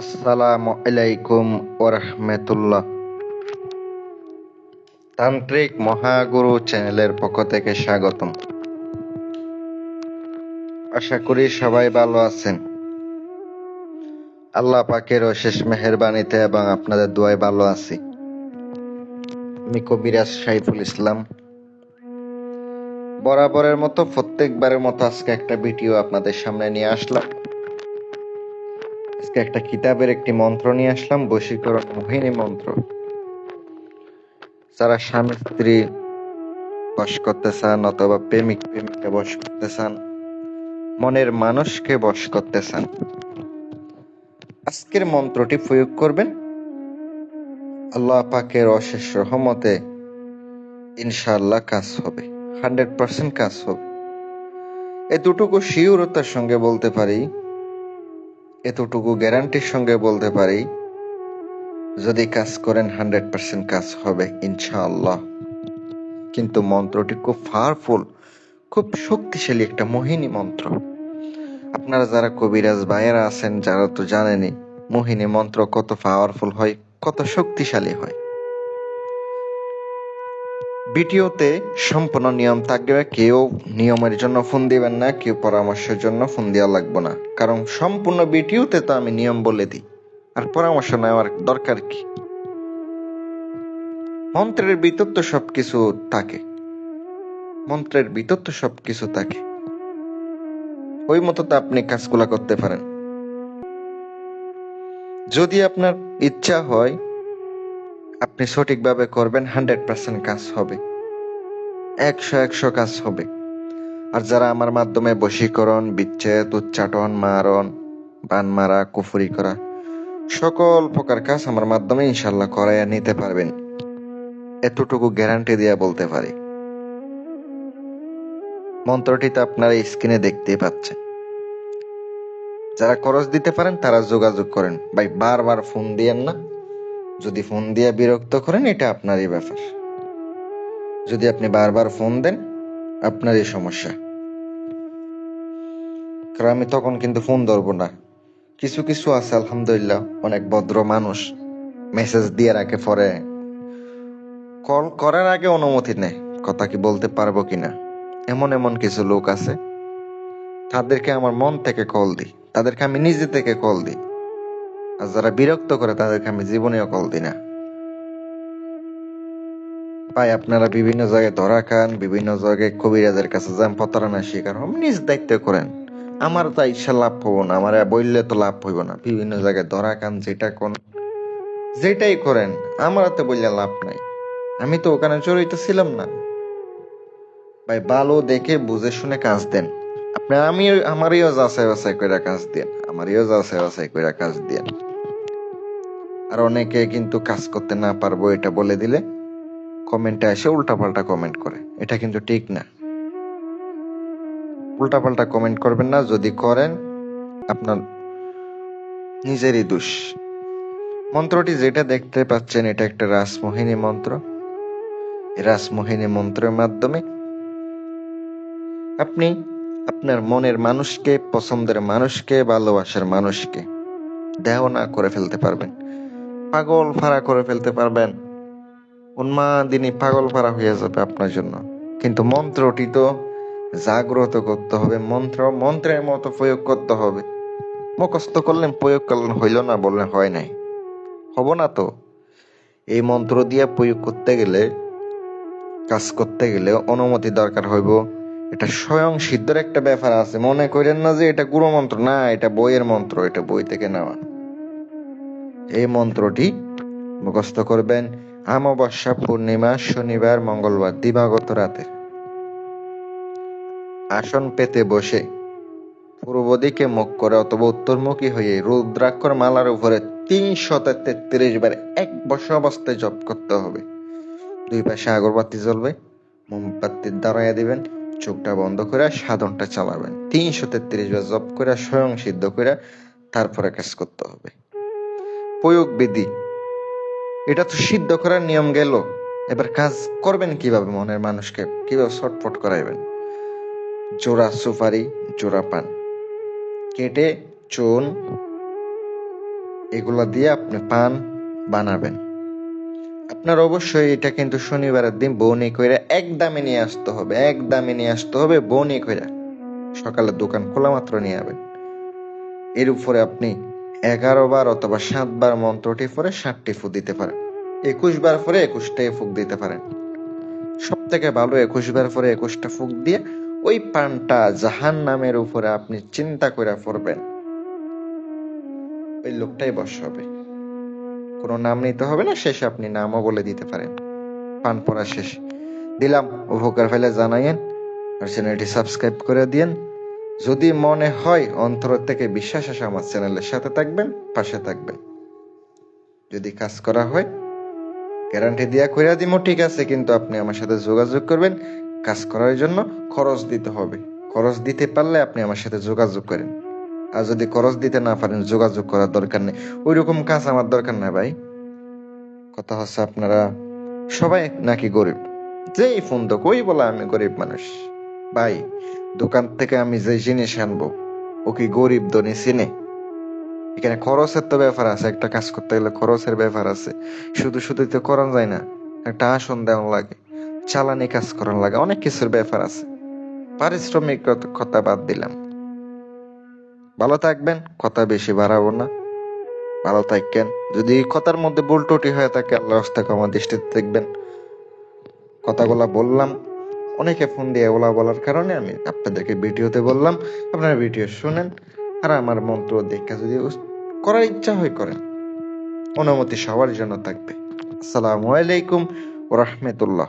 আসসালামু আলাইকুম ওরহমতুল্লাহ তান্ত্রিক মহাগুরু চ্যানেলের পক্ষ থেকে স্বাগতম। আশা করি সবাই ভালো আছেন। আল্লাহ পাকের অশেষ মেহেরবানিতে এবং আপনাদের দোয়ায় ভালো আছি। আমি কবিরাজ সাইফুল ইসলাম। বরাবরের মতো প্রত্যেকবারের মতো আজকে একটা ভিডিও আপনাদের সামনে নিয়ে আসলাম। আজকে একটা কিতাবের একটি মন্ত্র নিয়ে আসলাম, বশীকরণ মোহিনী মন্ত্র। যারা স্বামী, স্ত্রী বশ করতে চান অথবা প্রেমিক, প্রেমিকা বশ করতে চান, মনের মানুষকে বশ করতে চান, আজকের মন্ত্রটি প্রয়োগ করবেন। আল্লাহ পাকের অশেষ রহমতে ইনশাআল্লাহ কাজ হবে, হান্ড্রেড পার্সেন্ট কাজ হবে। এতটুকু শিওরতার সঙ্গে বলতে পারি এতটুকু গ্যারান্টির সঙ্গে বলতে পারি, যদি কাজ করেন হান্ড্রেড পার্সেন্ট কাজ হবে, ইনশাআল্লাহ। কিন্তু মন্ত্রটি খুব পাওয়ারফুল খুব শক্তিশালী একটা মোহিনী মন্ত্র। আপনারা যারা কবিরাজ ভাইয়েরা আছেন, যারা তো জানেনি মোহিনী মন্ত্র কত পাওয়ারফুল হয়, কত শক্তিশালী হয়। ভিডিওতে সম্পূর্ণ নিয়ম থাকবে, কেউ নিয়মের জন্য ফোন দিবেন না, কেউ পরামর্শের জন্য ফোন দেওয়া লাগবে না। কারণ সম্পূর্ণ ভিডিওতে তো আমি নিয়ম বলে দিই। আর পরামর্শ নেওয়ার দরকার কি? মন্ত্রের ভিতর তো সবকিছু থাকে। মন্ত্রের ভিতর তো সবকিছু থাকে। ওই মতো তো আপনি কাজগুলা করতে পারেন। যদি আপনার ইচ্ছা হয় আপনি সঠিকভাবে করবেন, হান্ড্রেড পার্সেন্ট কাজ হবে। একশো একশো কাজ হবে। আর যারা আমার মাধ্যমে বশীকরণ, বিচ্ছেদ, উচ্চাটন, মারণ, বান মারা, কুফুরি করা, সকল প্রকার কাজ আমার মাধ্যমে ইনশাল্লাহ করাইয়া নিতে পারবেন। এতটুকু গ্যারান্টি দিয়ে বলতে পারি। মন্ত্রটি তো আপনারা স্ক্রিনে দেখতেই পাচ্ছেন। যারা খরচ দিতে পারেন, তারা যোগাযোগ করেন। ভাই, বারবার ফোন দিয়েন না। যদি ফোন দিয়ে বিরক্ত করেন, এটা আপনারই ব্যাপার। যদি আপনি বারবার ফোন দেন, আপনারই সমস্যা। কারণ আমি তখন কিন্তু ফোন ধরবো না। কিছু কিছু আছে, আলহামদুলিল্লাহ, অনেক ভদ্র মানুষ। মেসেজ দিয়ে রাখে পরে, কল করার আগে অনুমতি নেয়, কথা কি বলতে পারব কিনা। এমন এমন কিছু লোক আছে, তাদেরকে আমার মন থেকে কল দিই। তাদেরকে আমি নিজে থেকে কল দিই। আর যারা বিরক্ত করে তাদেরকে আমি জীবনেও কল দিই না। ভাই, আপনারা বিভিন্ন জায়গায় ধরা খান, বিভিন্ন জায়গায় কবিরাজের কাছে যান, প্রতারণার শিকার হন, নিজ দায়িত্ব করেন। আমার তো ইচ্ছা লাভ হব না, আমার বললে তো লাভ হইব না। বিভিন্ন জায়গায় ধরা খান, যেটা কোন যেটাই করেন, আমার তো বললে লাভ নাই। আমি তো ওখানে জড়িত ছিলাম না। ভাই, ভালো দেখে বুঝে শুনে কাজ দেন। আপনি আমি আমারইও যাচাই বাছাই করে কাজ দেন। আমারইও যাচাই বাছাই করে কাজ দেন। আর অনেকে কিন্তু কাজ করতে না পারব এটা বলে দিলে কমেন্টে এসে উল্টাপাল্টা কমেন্ট করে। এটা কিন্তু ঠিক না। উল্টাপাল্টা কমেন্ট করবেন না, যদি করেন আপনার নিজেরই দোষ। মন্ত্রটি যেটা দেখতে পাচ্ছেন, এটা একটা রাসমোহিনী মন্ত্র। রাসমোহিনী মন্ত্রের মাধ্যমে আপনি আপনার মনের মানুষকে, পছন্দের মানুষকে, ভালোবাসার মানুষকে দেহ না করে ফেলতে পারবেন। পাগল ফাড়া করে ফেলতে পারবেন। উন্মাদিনী পাগল ফাড়া হয়ে যাবে আপনার জন্য। কিন্তু মন্ত্রটি তো জাগ্রত করতে হবে। মন্ত্র, মন্ত্রের মতো প্রয়োগ করতে হবে। মুখস্থ করলেন, প্রয়োগ করলেন, হইল না বললেন, হয় নাই। হব না তো। এই মন্ত্র দিয়ে প্রয়োগ করতে গেলে, কাজ করতে গেলে অনুমতি দরকার হইব। এটা স্বয়ং সিদ্ধর একটা ব্যাপার আছে। মনে করেন না যে এটা গুরু মন্ত্র? না, এটা বইয়ের মন্ত্র, এটা বই থেকে নেওয়া। এই মন্ত্রটি মুখস্থ করবেন অমাবস্যা পূর্ণিমা, শনিবার, মঙ্গলবার, দিবাগত রাতে। আসন পেতে বসে পূর্ব দিকে মুখ করে অথবা উত্তরমুখী হয়ে রুদ্রাক্ষর মালার উপরে তিনশত তেত্রিশ বার এক বছর অবস্থায় জপ করতে হবে। দুই পাশে আগরবাতি জ্বলবে মোমবাতির দাঁড়াইয়া দিবেন চোখটা বন্ধ করে সাধনটা চালাবেন। তিনশো তেত্রিশ বার জপ করে স্বয়ং সিদ্ধ করে তারপরে কাজ করতে হবে। প্রয়োগ বিধি। এটা তো সিদ্ধ করার নিয়ম গেল। এবার কাজ করবেন কীভাবে মনের মানুষকে? কীভাবে ছটফট করাইবেন? জোড়া সুপারি, জোড়া পান। কেটে, চুন, এগুলা দিয়ে আপনি পান, বানাবেন। আপনার অবশ্যই এটা কিন্তু শনিবারের দিন বৌনি কইরা এক দামে নিয়ে আসতে হবে এক দামে নিয়ে আসতে হবে বৌনি কইরা। সকালে দোকান খোলা মাত্র নিয়ে যাবেন এর উপরে আপনি এগারো বার অথবা সাত বার মন্ত্রটি পরে ষাটটি ফু দিতে পারেন। একুশ বার পরে একুশটাই ফুক দিতে পারেন। সব থেকে ভালো একুশ বার পরে একুশটা ফুক দিয়ে ওই পানটা জাহান নামের উপরে আপনি চিন্তা করে পড়বেন। ওই লোকটাই বস হবে। কোনো নাম নিতে হবে না, শেষে আপনি নামও বলে দিতে পারেন। পান পড়া শেষ। দিলাম উপকার ফেলে জানাইয়েন আর চ্যানেলটি সাবস্ক্রাইব করে দিয়েন। যদি মনে হয় অন্তর থেকে বিশ্বাস আসে আমার চ্যানেলের সাথে থাকবেন, পাশে থাকবেন। যদি কাজ করা হয়, গ্যারান্টি দিয়া কইরা দিমো, ঠিক আছে, কিন্তু আপনি আমার সাথে যোগাযোগ করবেন। কাজ করার জন্য খরচ দিতে হবে। খরচ দিতে পারলে আপনি আমার সাথে যোগাযোগ করেন। আর যদি খরচ দিতে না পারেন, যোগাযোগ করার দরকার নেই। ওই রকম কাজ আমার দরকার নাই ভাই। কথা হচ্ছে আপনারা সবাই নাকি গরিব? যেই ফোন তো কই বলে আমি গরিব মানুষ। ভাই, দোকান থেকে আমি যে জিনিস আনব, ও কি গরিব ধনী চিনে? এখানে খরচের তো ব্যাপার আছে, একটা কাজ করতে গেলে খরচের ব্যাপার আছে। শুধু শুধু তো করা যায় না, একটা আসন দেওয়া লাগে, চালানি কাজ করান লাগে, অনেক কিছুর ব্যাপার আছে। পারিশ্রমিক কথা বাদ দিলাম। ভালো থাকবেন, কথা বেশি বাড়াবো না। ভালো থাকেন যদি কথার মধ্যে ভুল ত্রুটি হয়ে থাকে আল্লাহ আমার দৃষ্টিতে দেখবেন। কথাগুলা বললাম, অনেকে ফোন দিয়ে ওলা বলার কারণে আমি আপনাদেরকে ভিডিওতে বললাম, আপনারা ভিডিও শুনেন, আর আমার মন্ত্র দেখা যদি করার ইচ্ছা হয় করেন। অনুমতি সবার জন্য থাকবে। আসসালামু আলাইকুম ওরহমতুল্লাহ